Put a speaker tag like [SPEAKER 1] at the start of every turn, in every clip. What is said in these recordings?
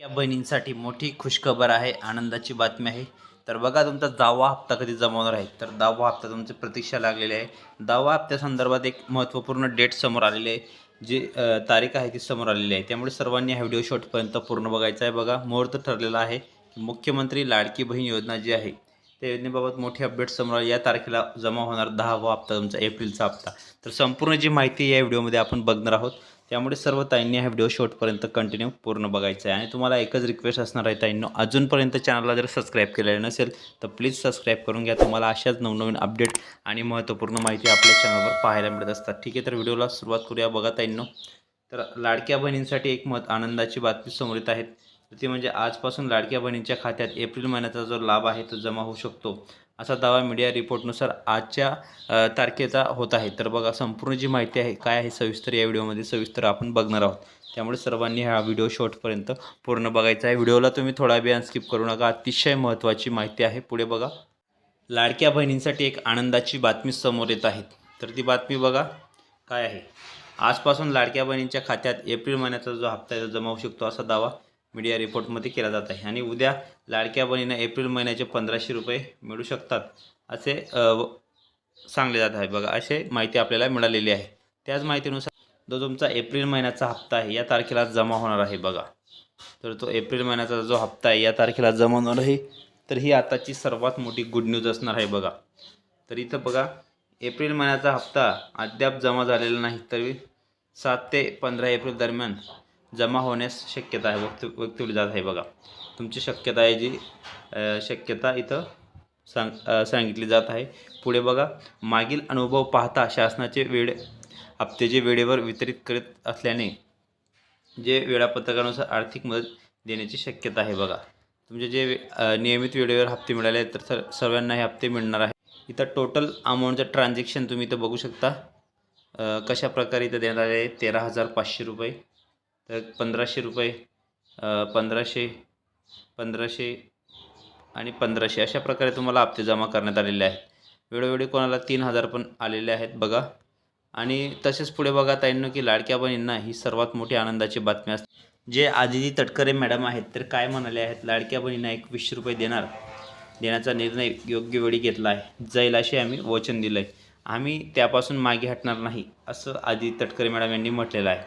[SPEAKER 1] या बहिणींसाठी मोठी खुशखबर आहे आनंदाची बातमी आहे. तर बघा तुमचा दहावा हप्ता कधी जमा होणार आहे? तर दहावा हप्ता तुमची प्रतीक्षा लागलेली आहे. दहावा हप्त्यासंदर्भात एक महत्त्वपूर्ण डेट समोर आलेली आहे. जी तारीख आहे ती समोर आलेली आहे. त्यामुळे सर्वांनी हा व्हिडिओ शेवटपर्यंत पूर्ण बघायचा आहे. बघा मुहूर्त ठरलेला आहे मुख्यमंत्री लाडकी बहीण योजना जी आहे त्या योजनेबाबत मोठी अपडेट समोर या तारखेला जमा होणार दहावा हप्ता तुमचा एप्रिलचा हप्ता. तर संपूर्ण जी माहिती या व्हिडिओमध्ये आपण बघणार आहोत. त्यामुळे सर्व ताईंनी हा व्हिडिओ शेवटपर्यंत कंटिन्यू पूर्ण बघायचा आहे आणि तुम्हाला एकच रिक्वेस्ट असणार आहे ताईंनो अजूनपर्यंत चॅनलला जर सबस्क्राईब केलेलं नसेल तर प्लीज सबस्क्राईब करून घ्या. तुम्हाला अशाच नवनवीन अपडेट आणि महत्त्वपूर्ण माहिती आपल्या चॅनलवर पाहायला मिळत असतात. ठीक आहे तर व्हिडिओला सुरुवात करूया. बघा ताईंनो तर लाडक्या बहिणींसाठी एक मत आनंदाची बातमी समोर येत आहेत ती म्हणजे आजपासून लाडक्या बहिणींच्या खात्यात एप्रिल महिन्याचा जो लाभ आहे तो जमा होऊ शकतो. असा दावा मीडिया रिपोर्टनुसार आजच्या तारखेचा होत आहे. तर बघा संपूर्ण जी माहिती आहे काय आहे सविस्तर या व्हिडिओमध्ये सविस्तर आपण बघणार आहोत. त्यामुळे सर्वांनी हा व्हिडिओ शॉर्टपर्यंत पूर्ण बघायचा आहे. व्हिडिओला तुम्ही थोडा वेळ स्किप करू नका. अतिशय महत्त्वाची माहिती आहे. पुढे बघा. लाडक्या बहिणींसाठी एक आनंदाची बातमी समोर येत आहे. तर ती बातमी बघा. काय आहे? आजपासून लाडक्या बहिणींच्या खात्यात एप्रिल महिन्याचा जो हप्ता आहे तो जमा होऊ शकतो असा दावा मीडिया रिपोर्टमध्ये केला जात आहे. आणि उद्या लाडक्या बहिणींना एप्रिल महिन्याचे पंधराशे रुपये मिळू शकतात असे सांगले जात आहे. बघा असे माहिती आपल्याला मिळालेली आहे. त्याच माहितीनुसार जो तुमचा एप्रिल महिन्याचा हप्ता आहे या तारखेला जमा होणार आहे बघा. तर तो एप्रिल महिन्याचा जो हप्ता आहे या तारखेला जमा होणार आहे. तर ही आताची सर्वात मोठी गुड न्यूज असणार आहे बघा. तर इथं बघा एप्रिल महिन्याचा हप्ता अद्याप जमा झालेला नाही तरी सात ते पंधरा एप्रिल दरम्यान जमा होण्यास शक्यता आहे. वक्त वक्तवली जात आहे बघा. तुमची शक्यता आहे जी शक्यता इथं सांग सांगितली जात आहे. पुढे बघा. मागील अनुभव पाहता शासनाचे वेळ हप्ते वेळेवर वितरित करीत असल्याने जे वेळापत्रकानुसार आर्थिक मदत देण्याची शक्यता आहे बघा. तुमचे जे नियमित वेळेवर हप्ते मिळाले तर सर सर्वांना हे हप्ते मिळणार आहे. इथं टोटल अमाऊंटचं ट्रान्झॅक्शन तुम्ही इथं बघू शकता. कशा प्रकारे इथं देण्यात आले आहे? तेरा हजार पाचशे रुपये. तर पंधराशे रुपये पंधराशे पंधराशे आणि पंधराशे अशा प्रकारे तुम्हाला हप्ते जमा करण्यात आलेले आहेत. वेळोवेळी कोणाला तीन हजार पण आलेले आहेत बघा. आणि तसेच पुढे बघा ताईंनो की लाडक्या बहिणींना ही सर्वात मोठी आनंदाची बातमी असते. जे आदिती तटकरे मॅडम आहेत तर काय म्हणाले आहेत लाडक्या बहिणींना एकवीसशे रुपये देणार देण्याचा निर्णय योग्य वेळी घेतला आहे. जाईल असे आम्ही वचन दिलं आहे आम्ही त्यापासून मागे हटणार नाही असं आदिती तटकरे मॅडम यांनी म्हटलेलं आहे.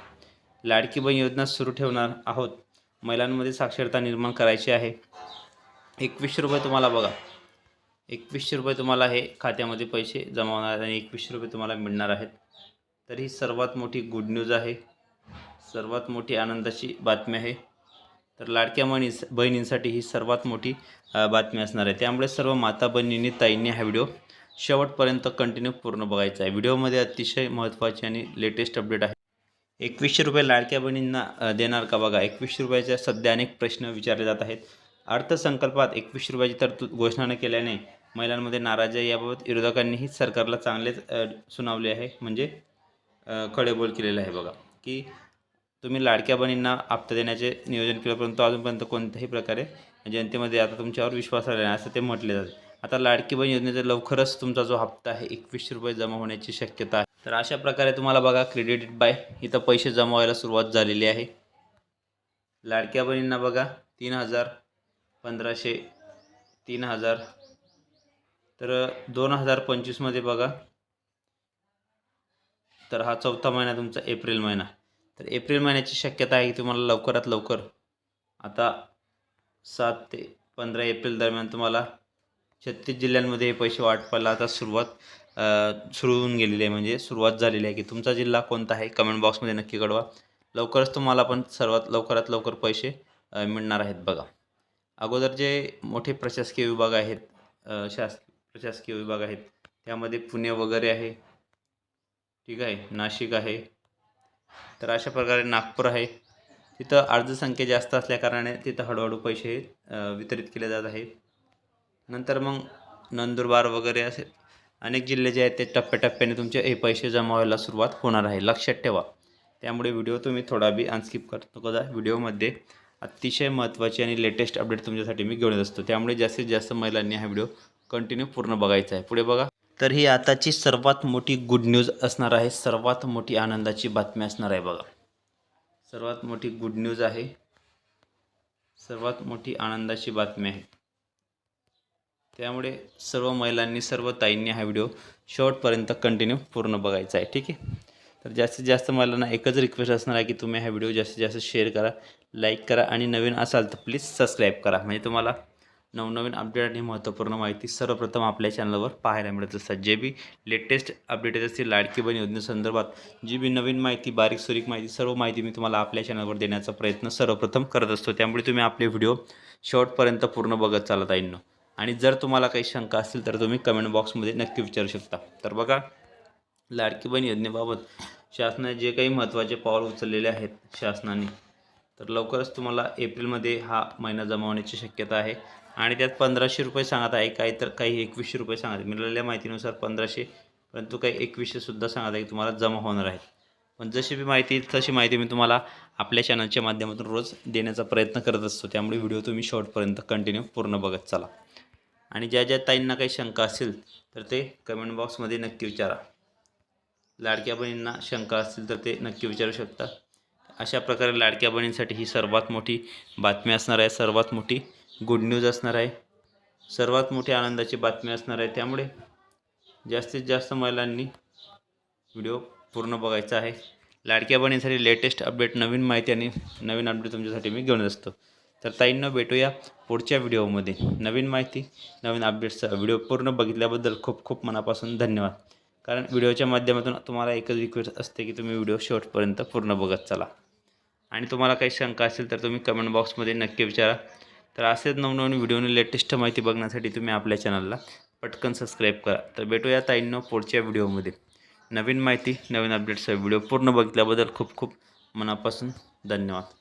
[SPEAKER 1] लाडकी बहीण योजना सुरू ठेवणार आहोत. महिलांमध्ये साक्षरता निर्माण करायची आहे. एकवीसशे रुपये तुम्हाला बघा. एकवीसशे रुपये तुम्हाला हे खात्यामध्ये पैसे जमा होणार आहेत आणि एकवीसशे रुपये तुम्हाला मिळणार आहेत. तर ही सर्वात मोठी गुड न्यूज आहे. सर्वात मोठी आनंदाची बातमी आहे. तर लाडक्या बहिणी बहिणींसाठी ही सर्वात मोठी बातमी असणार आहे. त्यामुळे सर्व माता बहिणींनी ताईंनी हा व्हिडिओ शेवटपर्यंत कंटिन्यू पूर्ण बघायचा आहे. व्हिडिओमध्ये अतिशय महत्त्वाची आणि लेटेस्ट अपडेट आहे. एकवीसशे रुपये लाडक्या बहिणींना देणार का बघा? एकवीसशे रुपयाच्या सध्या अनेक प्रश्न विचारले जात आहेत. अर्थसंकल्पात एकवीसशे रुपयाची तरतूद घोषणा न केल्याने महिलांमध्ये नाराजी आहे. याबाबत विरोधकांनीही सरकारला चांगलेच सुनावले आहे. म्हणजे खडेबोल केलेलं आहे बघा. की तुम्ही लाडक्या बहिणींना हप्ता देण्याचे नियोजन केलं परंतु अजूनपर्यंत कोणत्याही प्रकारे जनतेमध्ये आता तुमच्यावर विश्वास आला नाही असं ते म्हटले जाते. आता लाडकी बहीण योजनेचा लवकरच तुमचा जो हप्ता आहे एकवीसशे रुपये जमा होण्याची शक्यता आहे. तर अशा प्रकारे तुम्हाला बघा क्रेडिट बाय इथं पैसे जमा व्हायला सुरुवात झालेली आहे. लाडक्या बहिणींना बघा तीन हजार पंधराशे तीन हजार. तर दोन हजार पंचवीसमध्ये बघा तर हा चौथा महिना तुमचा एप्रिल महिना. तर एप्रिल महिन्याची शक्यता आहे की तुम्हाला लवकरात लवकर आता सात ते पंधरा एप्रिल दरम्यान तुम्हाला छत्तीस जिल्ह्यांमध्ये हे पैसे वाटपायला आता सुरुवात सुरू होऊन गेलेली आहे. म्हणजे सुरुवात झालेली आहे. की तुमचा जिल्हा कोणता आहे? कमेंट बॉक्समध्ये नक्की कळवा. लवकरच तुम्हाला पण सर्वात लवकरात लवकर पैसे मिळणार आहेत बघा. अगोदर जे मोठे प्रशासकीय विभाग आहेत शास प्रशासकीय विभाग आहेत त्यामध्ये पुणे वगैरे आहे. ठीक आहे. नाशिक आहे. तर अशा प्रकारे नागपूर आहे. तिथं अर्जसंख्या जास्त असल्याकारणाने तिथं हळूहळू पैसे वितरित केले जात आहेत. नंतर मग नंदुरबार वगैरे असे अनेक जिल्हे जे आहेत ते टप्प्याटप्प्याने तुमचे हे पैसे जमा व्हायला सुरुवात होणार आहे. लक्षात ठेवा. त्यामुळे व्हिडिओ तुम्ही थोडा बी अनस्किप करतो कदा व्हिडिओमध्ये अतिशय महत्त्वाची आणि लेटेस्ट अपडेट तुमच्यासाठी मी घेऊन येत असतो. त्यामुळे जास्तीत जास्त महिलांनी हा व्हिडिओ कंटिन्यू पूर्ण बघायचा आहे. पुढे बघा. तर ही आताची सर्वात मोठी गुड न्यूज असणार आहे. सर्वात मोठी आनंदाची बातमी असणार आहे बघा. सर्वात मोठी गुड न्यूज आहे. सर्वात मोठी आनंदाची बातमी आहे. त्यामुळे सर्व महिलांनी सर्व ताईंनी हा व्हिडिओ शेवटपर्यंत कंटिन्यू पूर्ण बघायचा आहे ठीक आहे? तर जास्तीत जास्त महिलांना एकच रिक्वेस्ट असणार आहे की तुम्ही हा व्हिडिओ जास्तीत जास्त शेअर करा लाईक करा आणि नवीन असाल तर प्लीज सबस्क्राईब करा. म्हणजे तुम्हाला नवनवीन अपडेट आणि महत्त्वपूर्ण माहिती सर्वप्रथम आपल्या चॅनलवर पाहायला मिळत असतात. जे बी लेटेस्ट अपडेट येत असतील लाडकी बहीण योजनेसंदर्भात जी बी नवीन माहिती बारीक सुरीक माहिती सर्व माहिती मी तुम्हाला आपल्या चॅनलवर देण्याचा प्रयत्न सर्वप्रथम करत असतो. त्यामुळे तुम्ही आपले व्हिडिओ शेवटपर्यंत पूर्ण बघत चालत आहे. आणि जर तुम्हाला काही शंका असतील तर तुम्ही कमेंट बॉक्समध्ये नक्की विचारू शकता. तर बघा लाडकी बहीण योजनेबाबत शासनाने जे काही महत्त्वाचे पाऊल उचललेले आहेत शासनाने तर लवकरच तुम्हाला एप्रिलमध्ये हा महिना जमा होण्याची शक्यता आहे. आणि त्यात पंधराशे रुपये सांगत आहे काही तर काही एकवीसशे रुपये सांगत आहे. मिळालेल्या माहितीनुसार पंधराशे परंतु काही एकवीसशेसुद्धा सांगत आहे की तुम्हाला जमा होणार आहे. पण जशी बी माहिती तशी माहिती मी तुम्हाला आपल्या चॅनलच्या माध्यमातून रोज देण्याचा प्रयत्न करत असतो. त्यामुळे व्हिडिओ तुम्ही शॉर्टपर्यंत कंटिन्यू पूर्ण बघत चला. आणि ज्या ज्या ताईंना काही शंका असेल तर ते कमेंट बॉक्समध्ये नक्की विचारा. लाडक्या बहिणींना शंका असतील तर ते नक्की विचारू शकता. अशा प्रकारे लाडक्या बहिणींसाठी ही सर्वात मोठी बातमी असणार आहे. सर्वात मोठी गुड न्यूज असणार आहे. सर्वात मोठी आनंदाची बातमी असणार आहे. त्यामुळे जास्तीत जास्त महिलांनी व्हिडिओ पूर्ण बघायचा आहे. लाडक्या बहिणींसाठी लेटेस्ट अपडेट नवीन माहिती आणि नवीन अपडेट तुमच्यासाठी मी घेऊन असतो. तर ताईंना भेटूया पुढच्या व्हिडिओमध्ये. नवीन माहिती नवीन अपडेट्सचा व्हिडिओ पूर्ण बघितल्याबद्दल खूप खूप मनापासून धन्यवाद. कारण व्हिडिओच्या माध्यमातून तुम्हाला एकच रिक्वेस्ट असते की तुम्ही व्हिडिओ शेवटपर्यंत पूर्ण बघत चला. आणि तुम्हाला काही शंका असेल तर तुम्ही कमेंट बॉक्समध्ये नक्की विचारा. तर असेच नवनवीन व्हिडिओने लेटेस्ट माहिती बघण्यासाठी तुम्ही आपल्या चॅनलला पटकन सबस्क्राईब करा. तर भेटूया ताईंनो पुढच्या व्हिडिओमध्ये. नवीन माहिती नवीन अपडेट्सचा व्हिडिओ पूर्ण बघितल्याबद्दल खूप खूप मनापासून धन्यवाद.